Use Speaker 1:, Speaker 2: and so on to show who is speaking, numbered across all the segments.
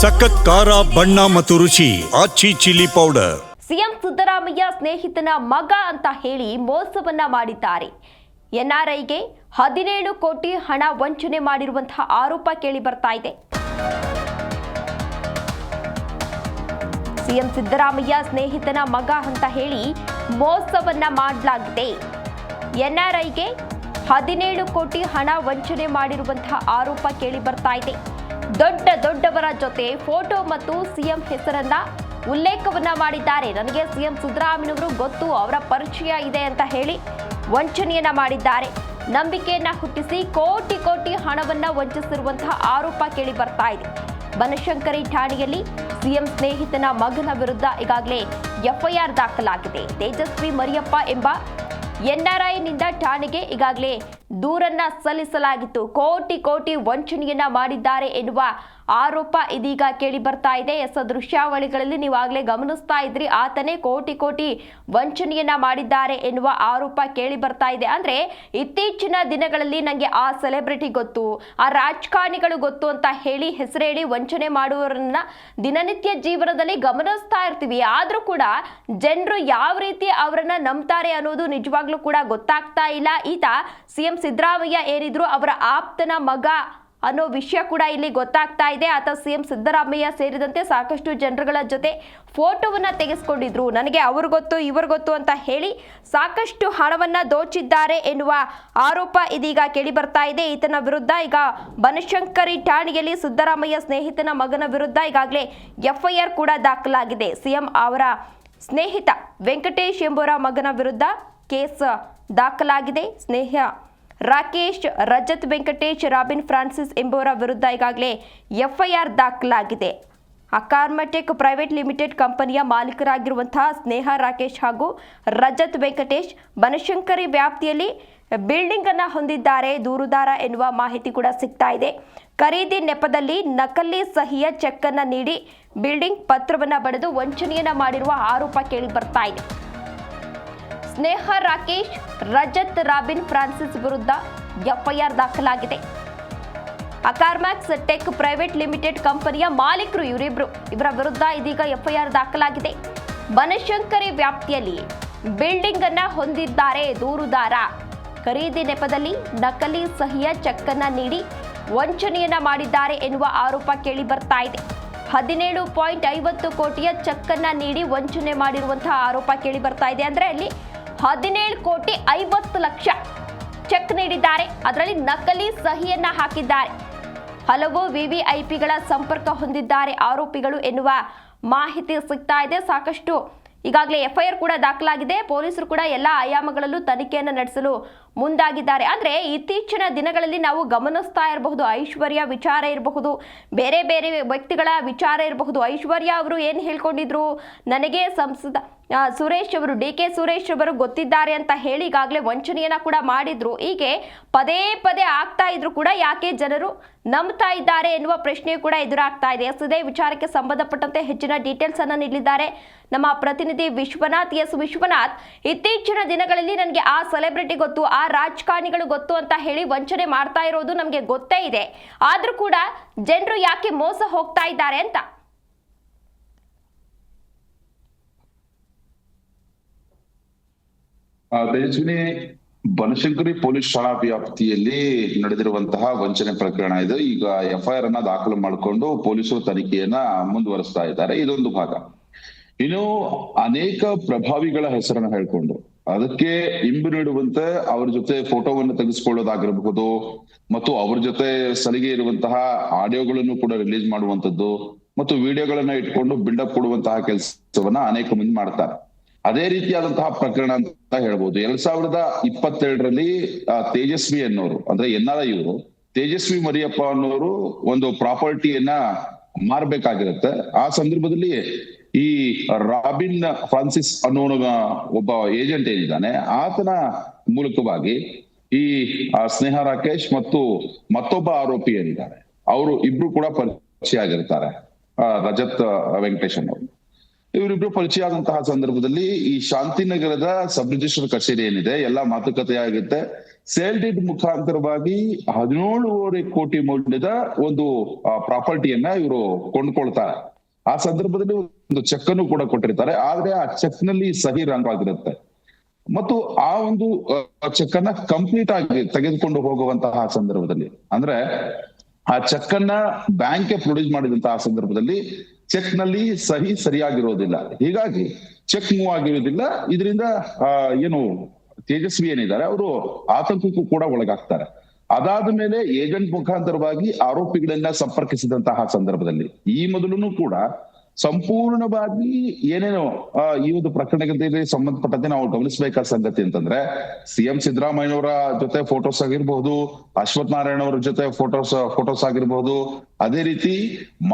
Speaker 1: ಸಖತ್ ಖಾರ, ಬಣ್ಣ ಮತ್ತು ರುಚಿ Aachi chilli powder.
Speaker 2: CM Siddaramaiah ಸ್ನೇಹಿತನ ಮಗ ಅಂತ ಹೇಳಿ ಮೋಸವನ್ನ ಮಾಡಿದ್ದಾರೆ. ಎನ್ಆರ್ಐಗೆ ಹದಿನೇಳು ಕೋಟಿ ಹಣ ವಂಚನೆ ಮಾಡಿರುವಂತಹ ಆರೋಪ ಕೇಳಿ ಬರ್ತಾ ಇದೆ. ಸಿಎಂ ಸಿದ್ದರಾಮಯ್ಯ ಸ್ನೇಹಿತನ ಮಗ ಅಂತ ಹೇಳಿ ಮೋಸವನ್ನ ಮಾಡಲಾಗಿದೆ. ಎನ್ಆರ್ಐಗೆ ಹದಿನೇಳು ಕೋಟಿ ಹಣ ವಂಚನೆ ಮಾಡಿರುವಂತಹ ಆರೋಪ ಕೇಳಿ ಬರ್ತಾ ಇದೆ. ದೊಡ್ಡ ದೊಡ್ಡವರ ಜೊತೆ ಫೋಟೋ ಮತ್ತು ಸಿಎಂ ಹೆಸರನ್ನ ಉಲ್ಲೇಖವನ್ನ ಮಾಡಿದ್ದಾರೆ. ನನಗೆ ಸಿಎಂ ಸಿದ್ದರಾಮಯ್ಯನವರು ಗೊತ್ತು, ಅವರ ಪರಿಚಯ ಇದೆ ಅಂತ ಹೇಳಿ ವಂಚನೆಯನ್ನ ಮಾಡಿದ್ದಾರೆ. ನಂಬಿಕೆಯನ್ನ ಹುಟ್ಟಿಸಿ ಕೋಟಿ ಕೋಟಿ ಹಣವನ್ನ ವಂಚಿಸಿರುವಂತಹ ಆರೋಪ ಕೇಳಿ ಬರ್ತಾ ಇದೆ. ಬನಶಂಕರಿ ಠಾಣೆಯಲ್ಲಿ ಸಿಎಂ ಸ್ನೇಹಿತನ ಮಗನ ವಿರುದ್ಧ ಈಗಾಗಲೇ ಎಫ್ಐಆರ್ ದಾಖಲಾಗಿದೆ. ತೇಜಸ್ವಿ ಮರಿಯಪ್ಪ ಎಂಬ ಎನ್ಆರ್ಐನಿಂದ ಠಾಣೆಗೆ ಈಗಾಗಲೇ ದೂರನ್ನ ಸಲ್ಲಿಸಲಾಗಿತ್ತು. ಕೋಟಿ ಕೋಟಿ ವಂಚನೆಯನ್ನ ಮಾಡಿದ್ದಾರೆ ಎನ್ನುವ ಆರೋಪ ಇದೀಗ ಕೇಳಿ ಬರ್ತಾ ಇದೆ. ಎಸ್ ದೃಶ್ಯಾವಳಿಗಳಲ್ಲಿ ನೀವಾಗಲೇ ಗಮನಿಸ್ತಾ ಇದ್ರಿ. ಆತನೇ ಕೋಟಿ ಕೋಟಿ ವಂಚನೆಯನ್ನ ಮಾಡಿದ್ದಾರೆ ಎನ್ನುವ ಆರೋಪ ಕೇಳಿ ಬರ್ತಾ ಇದೆ. ಅಂದ್ರೆ ಇತ್ತೀಚಿನ ದಿನಗಳಲ್ಲಿ ನನಗೆ ಆ ಸೆಲೆಬ್ರಿಟಿ ಗೊತ್ತು, ಆ ರಾಜಕಾರಣಿಗಳು ಗೊತ್ತು ಅಂತ ಹೇಳಿ ಹೆಸರೇಳಿ ವಂಚನೆ ಮಾಡುವವರನ್ನ ದಿನನಿತ್ಯ ಜೀವನದಲ್ಲಿ ಗಮನಿಸ್ತಾ ಇರ್ತೀವಿ. ಆದ್ರೂ ಕೂಡ ಜನರು ಯಾವ ರೀತಿ ಅವರನ್ನ ನಂಬ್ತಾರೆ ಅನ್ನೋದು ನಿಜವಾಗ್ಲೂ ಕೂಡ ಗೊತ್ತಾಗ್ತಾ ಇಲ್ಲ. ಈತ ಸಿಎಂ ಸಿದ್ದರಾಮಯ್ಯ ಏನಿದ್ರು ಅವರ ಆಪ್ತನ ಮಗ ಅನ್ನೋ ವಿಷಯ ಕೂಡ ಇಲ್ಲಿ ಗೊತ್ತಾಗ್ತಾ ಇದೆ. ಆತ ಸಿಎಂ ಸಿದ್ದರಾಮಯ್ಯ ಸೇರಿದಂತೆ ಸಾಕಷ್ಟು ಜನರುಗಳ ಜೊತೆ ಫೋಟೋವನ್ನ ತೆಗೆಸ್ಕೊಂಡಿದ್ರು. ನನಗೆ ಅವ್ರು ಗೊತ್ತು, ಇವ್ರು ಗೊತ್ತು ಅಂತ ಹೇಳಿ ಸಾಕಷ್ಟು ಹಣವನ್ನು ದೋಚಿದ್ದಾರೆ ಎನ್ನುವ ಆರೋಪ ಇದೀಗ ಕೇಳಿ ಬರ್ತಾ ಇದೆ. ಈತನ ವಿರುದ್ಧ ಈಗ ಬನಶಂಕರಿ ಠಾಣೆಯಲ್ಲಿ ಸಿದ್ದರಾಮಯ್ಯ ಸ್ನೇಹಿತನ ಮಗನ ವಿರುದ್ಧ ಈಗಾಗಲೇ ಎಫ್ಐಆರ್ ಕೂಡ ದಾಖಲಾಗಿದೆ. ಸಿಎಂ ಅವರ ಸ್ನೇಹಿತ ವೆಂಕಟೇಶ್ ಎಂಬುವರ ಮಗನ ವಿರುದ್ಧ ಕೇಸ್ ದಾಖಲಾಗಿದೆ. ಸ್ನೇಹ ರಾಕೇಶ್, ರಜತ್ ವೆಂಕಟೇಶ್, ರಾಬಿನ್ ಫ್ರಾನ್ಸಿಸ್ ಎಂಬುವರ ವಿರುದ್ಧ ಈಗಾಗಲೇ ಎಫ್ಐಆರ್ ದಾಖಲಾಗಿದೆ. ಅಕಾರ್ಮಟೆಕ್ ಪ್ರೈವೇಟ್ ಲಿಮಿಟೆಡ್ ಕಂಪನಿಯ ಮಾಲೀಕರಾಗಿರುವಂತಹ ಸ್ನೇಹ ರಾಕೇಶ್ ಹಾಗೂ ರಜತ್ ವೆಂಕಟೇಶ್ ಬನಶಂಕರಿ ವ್ಯಾಪ್ತಿಯಲ್ಲಿ ಬಿಲ್ಡಿಂಗ್ ಅನ್ನು ಹೊಂದಿದ್ದಾರೆ. ದೂರುದಾರ ಎನ್ನುವ ಮಾಹಿತಿ ಕೂಡ ಸಿಗ್ತಾ ಇದೆ. ಖರೀದಿ ನೆಪದಲ್ಲಿ ನಕಲಿ ಸಹಿಯ ಚೆಕ್ ಅನ್ನ ನೀಡಿ ಬಿಲ್ಡಿಂಗ್ ಪತ್ರವನ್ನ ಬರೆದು ವಂಚನೆಯನ್ನ ಮಾಡಿರುವ ಆರೋಪ ಕೇಳಿ ಬರ್ತಾ ಇದೆ. ಸ್ನೇಹ ರಾಕೇಶ್, ರಜತ್, ರಾಬಿನ್, ಫ್ರಾನ್ಸಿಸ್ ವಿರುದ್ಧ ಎಫ್ಐಆರ್ ದಾಖಲಾಗಿದೆ. ಅಕಾರ್ಮ್ಯಾಕ್ಸ್ ಟೆಕ್ ಪ್ರೈವೇಟ್ ಲಿಮಿಟೆಡ್ ಕಂಪನಿಯ ಮಾಲೀಕರು ಇವರಿಬ್ರು. ಇವರ ವಿರುದ್ಧ ಇದೀಗ ಎಫ್ಐಆರ್ ದಾಖಲಾಗಿದೆ. ಬನಶಂಕರಿ ವ್ಯಾಪ್ತಿಯಲ್ಲಿ ಬಿಲ್ಡಿಂಗ್ ಅನ್ನ ಹೊಂದಿದ್ದಾರೆ ದೂರುದಾರ. ಖರೀದಿ ನೆಪದಲ್ಲಿ ನಕಲಿ ಸಹಿಯ ಚೆಕ್ ಅನ್ನ ನೀಡಿ ವಂಚನೆಯನ್ನ ಮಾಡಿದ್ದಾರೆ ಎನ್ನುವ ಆರೋಪ ಕೇಳಿ ಬರ್ತಾ ಇದೆ. ಹದಿನೇಳು ಪಾಯಿಂಟ್ ಐವತ್ತು ಕೋಟಿಯ ಚೆಕ್ ಅನ್ನ ನೀಡಿ ವಂಚನೆ ಮಾಡಿರುವಂತಹ ಆರೋಪ ಕೇಳಿ ಬರ್ತಾ ಇದೆ. ಅಂದ್ರೆ ಅಲ್ಲಿ ಹದಿನೇಳು ಕೋಟಿ ಐವತ್ತು ಲಕ್ಷ ಚೆಕ್ ನೀಡಿದ್ದಾರೆ. ಅದರಲ್ಲಿ ನಕಲಿ ಸಹಿಯನ್ನ ಹಾಕಿದ್ದಾರೆ. ಹಲವು ವಿವಿಐಪಿಗಳ ಸಂಪರ್ಕ ಹೊಂದಿದ್ದಾರೆ ಆರೋಪಿಗಳು ಎನ್ನುವ ಮಾಹಿತಿ ಸಿಗ್ತಾ ಇದೆ. ಸಾಕಷ್ಟು ಈಗಾಗಲೇ ಎಫ್ಐಆರ್ ಕೂಡ ದಾಖಲಾಗಿದೆ. ಪೊಲೀಸರು ಕೂಡ ಎಲ್ಲ ಆಯಾಮಗಳಲ್ಲೂ ತನಿಖೆಯನ್ನು ನಡೆಸಲು ಮುಂದಾಗಿದ್ದಾರೆ. ಅಂದರೆ ಇತ್ತೀಚಿನ ದಿನಗಳಲ್ಲಿ ನಾವು ಗಮನಿಸ್ತಾ ಇರಬಹುದು, ಐಶ್ವರ್ಯ ವಿಚಾರ ಇರಬಹುದು, ಬೇರೆ ಬೇರೆ ವ್ಯಕ್ತಿಗಳ ವಿಚಾರ ಇರಬಹುದು. ಐಶ್ವರ್ಯ ಅವರು ಏನು ಹೇಳ್ಕೊಂಡಿದ್ರು? ನನಗೆ ಸಂಸದ ಸುರೇಶ್ ಅವರು ಡಿ ಕೆ ಸುರೇಶ್ ಅವರು ಗೊತ್ತಿದ್ದಾರೆ ಅಂತ ಹೇಳಿ ಈಗಾಗಲೇ ವಂಚನೆಯನ್ನ ಕೂಡ ಮಾಡಿದ್ರು. ಹೀಗೆ ಪದೇ ಪದೇ ಆಗ್ತಾ ಇದ್ರು ಕೂಡ ಯಾಕೆ ಜನರು ನಂಬ್ತಾ ಇದ್ದಾರೆ ಎನ್ನುವ ಪ್ರಶ್ನೆ ಕೂಡ ಎದುರಾಗ್ತಾ ಇದೆ. ಎಸ್ ಇದೇ ವಿಚಾರಕ್ಕೆ ಸಂಬಂಧಪಟ್ಟಂತೆ ಹೆಚ್ಚಿನ ಡೀಟೇಲ್ಸ್ ಅನ್ನು ನೀಡಿದ್ದಾರೆ. ನಮ್ಮ ಪ್ರತಿನಿಧಿ ವಿಶ್ವನಾಥ್. ಎಸ್. ವಿಶ್ವನಾಥ್, ಇತ್ತೀಚಿನ ದಿನಗಳಲ್ಲಿ ನನಗೆ ಆ ಸೆಲೆಬ್ರಿಟಿ ಗೊತ್ತು, ಆ ರಾಜಕಾರಣಿಗಳು ಗೊತ್ತು ಅಂತ ಹೇಳಿ ವಂಚನೆ ಮಾಡ್ತಾ ಇರೋದು ನಮಗೆ ಗೊತ್ತೇ ಇದೆ. ಆದ್ರೂ ಕೂಡ ಜನರು ಯಾಕೆ ಮೋಸ ಹೋಗ್ತಾ ಇದ್ದಾರೆ ಅಂತ?
Speaker 3: ತೇಜಸ್ವಿನಿ, ಬನಶಂಕರಿ ಪೊಲೀಸ್ ಠಾಣಾ ವ್ಯಾಪ್ತಿಯಲ್ಲಿ ನಡೆದಿರುವಂತಹ ವಂಚನೆ ಪ್ರಕರಣ ಇದು. ಈಗ ಎಫ್ಐಆರ್ ಅನ್ನ ದಾಖಲು ಮಾಡಿಕೊಂಡು ಪೊಲೀಸರು ತನಿಖೆಯನ್ನ ಮುಂದುವರಿಸ್ತಾ ಇದ್ದಾರೆ. ಇದೊಂದು ಭಾಗ. ಇನ್ನು ಅನೇಕ ಪ್ರಭಾವಿಗಳ ಹೆಸರನ್ನು ಹೇಳ್ಕೊಂಡು ಅದಕ್ಕೆ ಇಂಬು ನೀಡುವಂತೆ ಅವ್ರ ಜೊತೆ ಫೋಟೋವನ್ನು ತೆಗೆಸ್ಕೊಳ್ಳೋದಾಗಿರಬಹುದು ಮತ್ತು ಅವ್ರ ಜೊತೆ ಸಲಿಗೆ ಇರುವಂತಹ ಆಡಿಯೋಗಳನ್ನು ಕೂಡ ರಿಲೀಸ್ ಮಾಡುವಂತದ್ದು ಮತ್ತು ವಿಡಿಯೋಗಳನ್ನ ಇಟ್ಕೊಂಡು ಬಿಲ್ಡಪ್ ಕೊಡುವಂತಹ ಕೆಲಸವನ್ನ ಅನೇಕ ಮಂದಿ ಮಾಡ್ತಾರೆ. ಅದೇ ರೀತಿಯಾದಂತಹ ಪ್ರಕರಣ ಅಂತ ಹೇಳ್ಬೋದು. ಎರಡ್ ಸಾವಿರದ ಇಪ್ಪತ್ತೆರಡರಲ್ಲಿ ತೇಜಸ್ವಿ ಅನ್ನೋರು, ಅಂದ್ರೆ ಎನ್ ಆರ್ ಐ ಇವರು, ತೇಜಸ್ವಿ ಮರಿಯಪ್ಪ ಅನ್ನೋರು ಒಂದು ಪ್ರಾಪರ್ಟಿಯನ್ನ ಮಾರ್ಬೇಕಾಗಿರುತ್ತೆ. ಆ ಸಂದರ್ಭದಲ್ಲಿ ಈ ರಾಬಿನ್ ಫ್ರಾನ್ಸಿಸ್ ಅನ್ನೋ ಒಬ್ಬ ಏಜೆಂಟ್ ಏನಿದ್ದಾನೆ ಆತನ ಮೂಲಕವಾಗಿ ಈ ಸ್ನೇಹ ರಾಕೇಶ್ ಮತ್ತು ಮತ್ತೊಬ್ಬ ಆರೋಪಿ ಏನಿದ್ದಾರೆ ಅವರು ಇಬ್ರು ಕೂಡ ಪರಿಚಯ ಆಗಿರ್ತಾರೆ ರಜತ್ ವೆಂಕಟೇಶ್ ಅನ್ನೋರು. ಇವರಿಬ್ರು ಪರಿಚಯ ಆದಂತಹ ಸಂದರ್ಭದಲ್ಲಿ ಈ ಶಾಂತಿನಗರದ ಸಬ್ ರಿಜಿಸ್ಟರ್ ಕಚೇರಿ ಏನಿದೆ, ಎಲ್ಲಾ ಮಾತುಕತೆ ಆಗುತ್ತೆ ಸೇಲ್ ಡೀಡ್ ಮುಖಾಂತರವಾಗಿ ಹದಿನೇಳುವರೆ ಕೋಟಿ ಮೌಲ್ಯದ ಒಂದು ಪ್ರಾಪರ್ಟಿಯನ್ನ ಇವರು ಕೊಂಡ್ಕೊಳ್ತಾರೆ. ಆ ಸಂದರ್ಭದಲ್ಲಿ ಒಂದು ಚೆಕ್ ಅನ್ನು ಕೂಡ ಕೊಟ್ಟಿರ್ತಾರೆ. ಆದ್ರೆ ಆ ಚೆಕ್ನಲ್ಲಿ ಸಹಿ ರಂಗವಾಗಿರುತ್ತೆ ಮತ್ತು ಆ ಒಂದು ಚೆಕ್ ಅನ್ನ ಕಂಪ್ಲೀಟ್ ಆಗಿ ತೆಗೆದುಕೊಂಡು ಹೋಗುವಂತಹ ಸಂದರ್ಭದಲ್ಲಿ, ಅಂದ್ರೆ ಆ ಚೆಕ್ ಅನ್ನ ಬ್ಯಾಂಕ್ ಪ್ರೊಡ್ಯೂಸ್ ಮಾಡಿದಂತಹ ಸಂದರ್ಭದಲ್ಲಿ ಚೆಕ್ನಲ್ಲಿ ಸಹಿ ಸರಿಯಾಗಿರೋದಿಲ್ಲ. ಹೀಗಾಗಿ ಚೆಕ್ ಮೂವ್ ಆಗಿರೋದಿಲ್ಲ. ಇದರಿಂದ ಏನು ತೇಜಸ್ವಿ ಏನಿದ್ದಾರೆ, ಅವರು ಆತಂಕಕ್ಕೂ ಕೂಡ ಒಳಗಾಗ್ತಾರೆ. ಅದಾದ ಮೇಲೆ ಏಜೆಂಟ್ ಮುಖಾಂತರವಾಗಿ ಆರೋಪಿಗಳನ್ನ ಸಂಪರ್ಕಿಸಿದಂತಹ ಸಂದರ್ಭದಲ್ಲಿ ಈ ಮೊದಲು ಕೂಡ ಸಂಪೂರ್ಣವಾಗಿ ಏನೇನೋ ಈ ಒಂದು ಪ್ರಕರಣಗಳಿಗೆ ಸಂಬಂಧಪಟ್ಟಂತೆ ನಾವು ಗಮನಿಸಬೇಕಾದ ಸಂಗತಿ ಅಂತಂದ್ರೆ ಸಿಎಂ ಸಿದ್ದರಾಮಯ್ಯನವರ ಜೊತೆ ಫೋಟೋಸ್ ಆಗಿರ್ಬಹುದು, ಅಶ್ವಥ್ ನಾರಾಯಣ ಅವರ ಜೊತೆ ಫೋಟೋಸ್ ಫೋಟೋಸ್ ಆಗಿರ್ಬಹುದು. ಅದೇ ರೀತಿ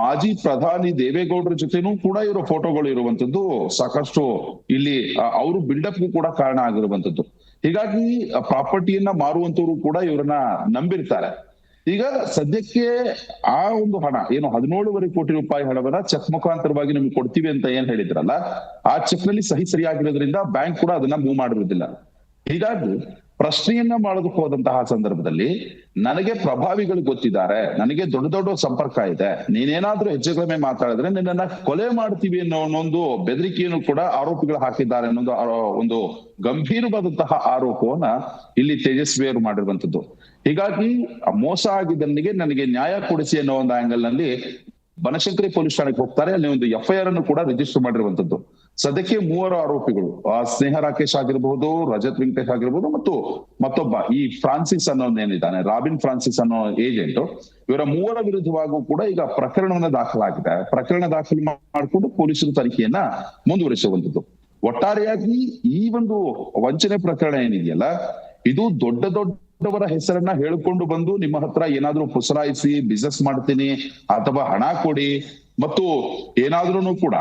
Speaker 3: ಮಾಜಿ ಪ್ರಧಾನಿ ದೇವೇಗೌಡರ ಜೊತೆನೂ ಕೂಡ ಇವರ ಫೋಟೋಗಳು ಇರುವಂತದ್ದು ಸಾಕಷ್ಟು ಇಲ್ಲಿ ಅವರು ಬಿಲ್ಡಪ್ ಕೂಡ ಕಾರಣ ಆಗಿರುವಂತದ್ದು. ಹೀಗಾಗಿ ಪ್ರಾಪರ್ಟಿಯನ್ನ ಮಾರುವಂತವ್ರು ಕೂಡ ಇವರನ್ನ ನಂಬಿರ್ತಾರೆ. ಈಗ ಸದ್ಯಕ್ಕೆ ಆ ಒಂದು ಹಣ, ಏನು ಹದಿನೇಳುವರೆ ಕೋಟಿ ರೂಪಾಯಿ ಹಣವನ್ನ ಚೆಕ್ ಮುಖಾಂತರವಾಗಿ ನಿಮ್ಗೆ ಕೊಡ್ತೀವಿ ಅಂತ ಏನ್ ಹೇಳಿದ್ರಲ್ಲ, ಆ ಚೆಕ್ನಲ್ಲಿ ಸಹಿ ಸರಿಯಾಗಿರೋದ್ರಿಂದ ಬ್ಯಾಂಕ್ ಕೂಡ ಅದನ್ನ ಮೂವ್ ಮಾಡಿರೋದಿಲ್ಲ ಹೀಗಾಗಿ ಪ್ರಶ್ನೆಯನ್ನ ಮಾಡೋದಕ್ಕೆ ಹೋದಂತಹ ಸಂದರ್ಭದಲ್ಲಿ ನನಗೆ ಪ್ರಭಾವಿಗಳು ಗೊತ್ತಿದ್ದಾರೆ, ನನಗೆ ದೊಡ್ಡ ದೊಡ್ಡ ಸಂಪರ್ಕ ಇದೆ, ನೀನೇನಾದ್ರೂ ಹೆಚ್ಚು ಕಡಿಮೆ ಮಾತಾಡಿದ್ರೆ ನಿನ್ನನ್ನ ಕೊಲೆ ಮಾಡ್ತೀವಿ ಅನ್ನೋ ಒಂದು ಬೆದರಿಕೆಯನ್ನು ಕೂಡ ಆರೋಪಿಗಳು ಹಾಕಿದ್ದಾರೆ ಅನ್ನೋದು ಒಂದು ಗಂಭೀರವಾದಂತಹ ಆರೋಪವನ್ನ ಇಲ್ಲಿ ತೇಜಸ್ವಿಯವರು ಮಾಡಿರುವಂತದ್ದು ಹೀಗಾಗಿ ಮೋಸ ಆಗಿದ್ದನಿಗೆ ನನಗೆ ನ್ಯಾಯ ಕೊಡಿಸಿ ಅನ್ನೋ ಒಂದು ಆಂಗಲ್ನಲ್ಲಿ ಬನಶಂಕರಿ ಪೊಲೀಸ್ ಠಾಣೆಗೆ ಹೋಗ್ತಾರೆ, ಅಲ್ಲಿ ಒಂದು ಎಫ್ಐಆರ್ ಅನ್ನು ಕೂಡ ರಿಜಿಸ್ಟರ್ ಮಾಡಿರುವಂತದ್ದು ಸದ್ಯಕ್ಕೆ ಮೂವರು ಆರೋಪಿಗಳು, ಆ ಸ್ನೇಹ ರಾಕೇಶ್ ಆಗಿರಬಹುದು ರಜತ್ ವೆಂಕಟೇಶ್ ಆಗಿರ್ಬಹುದು ಮತ್ತು ಮತ್ತೊಬ್ಬ, ಈ ಫ್ರಾನ್ಸಿಸ್ ಅನ್ನೋನೇನಿದ್ದಾನೆ ರಾಬಿನ್ ಫ್ರಾನ್ಸಿಸ್ ಅನ್ನೋ ಏಜೆಂಟ್, ಇವರ ಮೂವರ ವಿರುದ್ಧವಾಗೂ ಕೂಡ ಈಗ ಪ್ರಕರಣವನ್ನ ದಾಖಲಾಗಿದೆ. ಪ್ರಕರಣ ದಾಖಲು ಮಾಡಿಕೊಂಡು ಪೊಲೀಸರು ತನಿಖೆಯನ್ನ ಮುಂದುವರಿಸುವಂತದ್ದು ಒಟ್ಟಾರೆಯಾಗಿ ಈ ಒಂದು ವಂಚನೆ ಪ್ರಕರಣ ಏನಿದೆಯಲ್ಲ, ಇದು ದೊಡ್ಡ ದೊಡ್ಡವರ ಹೆಸರನ್ನ ಹೇಳಿಕೊಂಡು ಬಂದು ನಿಮ್ಮ ಹತ್ರ ಏನಾದ್ರೂ ಪುಸರಾಯಿಸಿ ಬಿಸ್ನೆಸ್ ಮಾಡ್ತೀನಿ, ಅಥವಾ ಹಣ ಕೊಡಿ, ಮತ್ತು ಏನಾದ್ರೂ ಕೂಡ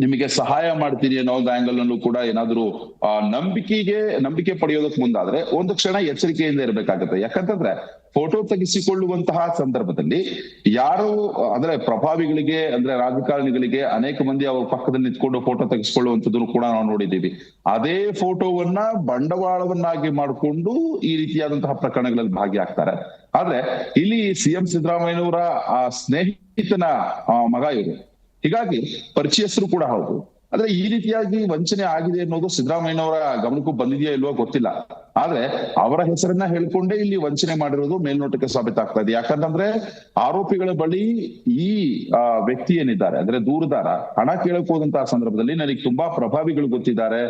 Speaker 3: ನಿಮಗೆ ಸಹಾಯ ಮಾಡ್ತೀನಿ ಅನ್ನೋ ಒಂದು ಆಂಗಲ್ ನಲ್ಲೂ ಕೂಡ ಏನಾದ್ರೂ ನಂಬಿಕೆಗೆ, ನಂಬಿಕೆ ಪಡೆಯೋದಕ್ ಮುಂದಾದ್ರೆ ಒಂದು ಕ್ಷಣ ಎಚ್ಚರಿಕೆಯಿಂದ ಇರ್ಬೇಕಾಗತ್ತೆ. ಯಾಕಂತಂದ್ರೆ ಫೋಟೋ ತೆಗೆಸಿಕೊಳ್ಳುವಂತಹ ಸಂದರ್ಭದಲ್ಲಿ ಯಾರು, ಅಂದ್ರೆ ಪ್ರಭಾವಿಗಳಿಗೆ, ಅಂದ್ರೆ ರಾಜಕಾರಣಿಗಳಿಗೆ ಅನೇಕ ಮಂದಿ ಅವ್ರ ಪಕ್ಕದಲ್ಲಿ ನಿಂತ್ಕೊಂಡು ಫೋಟೋ ತೆಗೆಸ್ಕೊಳ್ಳುವಂಥದ್ದನ್ನು ಕೂಡ ನಾವು ನೋಡಿದ್ದೀವಿ. ಅದೇ ಫೋಟೋವನ್ನ ಬಂಡವಾಳವನ್ನಾಗಿ ಮಾಡಿಕೊಂಡು ಈ ರೀತಿಯಾದಂತಹ ಪ್ರಕರಣಗಳಲ್ಲಿ ಭಾಗಿಯಾಗ್ತಾರೆ. ಆದ್ರೆ, ಇಲ್ಲಿ ಸಿಎಂ ಸಿದ್ದರಾಮಯ್ಯನವರ, ಆ, ಸ್ನೇಹಿತನ ಮಗ ಇವರು. ಹೀಗಾಗಿ ಪರಿಚಯಸ್ಥರು ಕೂಡ ಹೌದು. ಆದ್ರೆ ಈ ರೀತಿಯಾಗಿ ವಂಚನೆ ಆಗಿದೆ ಅನ್ನೋದು ಸಿದ್ದರಾಮಯ್ಯನವರ ಗಮನಕ್ಕೂ ಬಂದಿದೆಯಾ ಇಲ್ವೋ ಗೊತ್ತಿಲ್ಲ. ಆದ್ರೆ ಅವರ ಹೆಸರನ್ನ ಹೇಳ್ಕೊಂಡೇ ಇಲ್ಲಿ ವಂಚನೆ ಮಾಡಿರೋದು ಮೇಲ್ನೋಟಕ್ಕೆ ಸಾಬೀತಾಗ್ತಾ ಇದೆ. ಯಾಕಂತಂದ್ರೆ ಆರೋಪಿಗಳ ಬಳಿ ಈ ವ್ಯಕ್ತಿ ಏನಿದ್ದಾರೆ, ಅಂದ್ರೆ ದೂರದಾರ, ಹಣ ಕೇಳಕ್ ಹೋದಂತಹ ಸಂದರ್ಭದಲ್ಲಿ ನನಗೆ ತುಂಬಾ ಪ್ರಭಾವಿಗಳು ಗೊತ್ತಿದ್ದಾರೆ.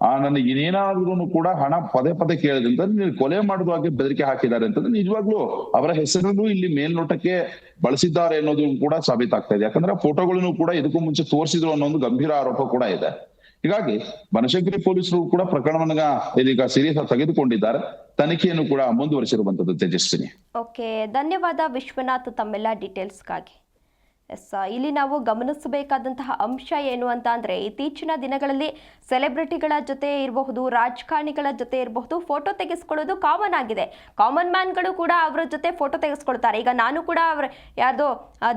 Speaker 3: ಆ, ನನಗೆ ಇನ್ನೇನಾದ್ರೂ ಕೂಡ ಹಣ ಪದೇ ಪದೇ ಕೇಳಿದ್ರೆ ನೀವು ಕೊಲೆ ಮಾಡುವಾಗೆ ಬೆದರಿಕೆ ಹಾಕಿದ್ದಾರೆ ಅಂತಂದ್ರೆ ನಿಜವಾಗ್ಲೂ ಅವರ ಹೆಸರನ್ನು ಇಲ್ಲಿ ಮೇಲ್ನೋಟಕ್ಕೆ ಬಳಸಿದ್ದಾರೆ ಅನ್ನೋದು ಕೂಡ ಸಾಬೀತಾಗ್ತಾ ಇದೆ. ಯಾಕಂದ್ರೆ ಫೋಟೋಗಳನ್ನು ಕೂಡ ಇದಕ್ಕೂ ಮುಂಚೆ ತೋರಿಸಿದ್ರು ಅನ್ನೋ ಒಂದು ಗಂಭೀರ ಆರೋಪ ಕೂಡ ಇದೆ. ಹೀಗಾಗಿ ಬನಶಂಕರಿ ಪೊಲೀಸರು ಕೂಡ ಪ್ರಕರಣವನ್ನ ಇದೀಗ ಸೀರಿಯಸ್ ಆಗಿ ತೆಗೆದುಕೊಂಡಿದ್ದಾರೆ. ತನಿಖೆಯನ್ನು ಕೂಡ ಮುಂದುವರಿಸಿರುವಂತದ್ದು ತೇಜಸ್ವಿನಿ.
Speaker 2: ಓಕೆ ಧನ್ಯವಾದ ವಿಶ್ವನಾಥ್ ತಮ್ಮೆಲ್ಲ ಡೀಟೇಲ್ಸ್ಗಾಗಿ ಎಸ್ ಇಲ್ಲಿ ನಾವು ಗಮನಿಸಬೇಕಾದಂತಹ ಅಂಶ ಏನು ಅಂತ ಅಂದರೆ ಇತ್ತೀಚಿನ ದಿನಗಳಲ್ಲಿ ಸೆಲೆಬ್ರಿಟಿಗಳ ಜೊತೆ ಇರಬಹುದು, ರಾಜಕಾರಣಿಗಳ ಜೊತೆ ಇರಬಹುದು, ಫೋಟೋ ತೆಗೆಸ್ಕೊಳ್ಳೋದು ಕಾಮನ್ ಆಗಿದೆ. ಕಾಮನ್ ಮ್ಯಾನ್ಗಳು ಕೂಡ ಅವರ ಜೊತೆ ಫೋಟೋ ತೆಗೆಸ್ಕೊಳ್ತಾರೆ. ಈಗ ನಾನು ಕೂಡ ಅವ್ರ ಯಾರ್ದೋ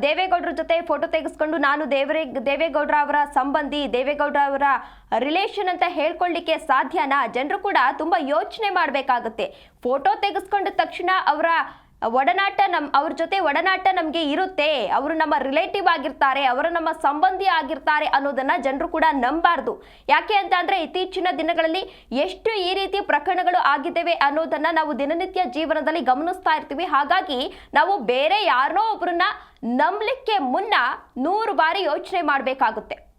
Speaker 2: ದೇವೇಗೌಡರ ಜೊತೆ ಫೋಟೋ ತೆಗೆಸ್ಕೊಂಡು ನಾನು ದೇವರೇ, ದೇವೇಗೌಡರ ಅವರ ಸಂಬಂಧಿ, ದೇವೇಗೌಡ್ರ ಅವರ ರಿಲೇಷನ್ ಅಂತ ಹೇಳ್ಕೊಳ್ಳಿಕ್ಕೆ ಸಾಧ್ಯನಾ? ಜನರು ಕೂಡ ತುಂಬ ಯೋಚನೆ ಮಾಡಬೇಕಾಗುತ್ತೆ. ಫೋಟೋ ತೆಗೆಸ್ಕೊಂಡ ತಕ್ಷಣ ಅವರ ಒಡನಾಟ ನಮ್ ಅವ್ರ ಜೊತೆ ಒಡನಾಟ ನಮಗೆ ಇರುತ್ತೆ. ಅವರು ನಮ್ಮ ರಿಲೇಟಿವ್ ಆಗಿರ್ತಾರೆ, ಅವರು ನಮ್ಮ ಸಂಬಂಧಿ ಆಗಿರ್ತಾರೆ ಅನ್ನೋದನ್ನ ಜನರು ಕೂಡ ನಂಬಾರ್ದು. ಯಾಕೆ ಅಂತ ಅಂದ್ರೆ ಇತ್ತೀಚಿನ ದಿನಗಳಲ್ಲಿ ಎಷ್ಟು ಈ ರೀತಿ ಪ್ರಕರಣಗಳು ಆಗಿದ್ದೇವೆ ಅನ್ನೋದನ್ನ ನಾವು ದಿನನಿತ್ಯ ಜೀವನದಲ್ಲಿ ಗಮನಿಸ್ತಾ ಇರ್ತೀವಿ. ಹಾಗಾಗಿ ನಾವು ಬೇರೆ ಯಾರನ್ನೋ ಒಬ್ಬರನ್ನ ನಂಬಲಿಕ್ಕೆ ಮುನ್ನ ನೂರು ಬಾರಿ ಯೋಚನೆ ಮಾಡಬೇಕಾಗುತ್ತೆ.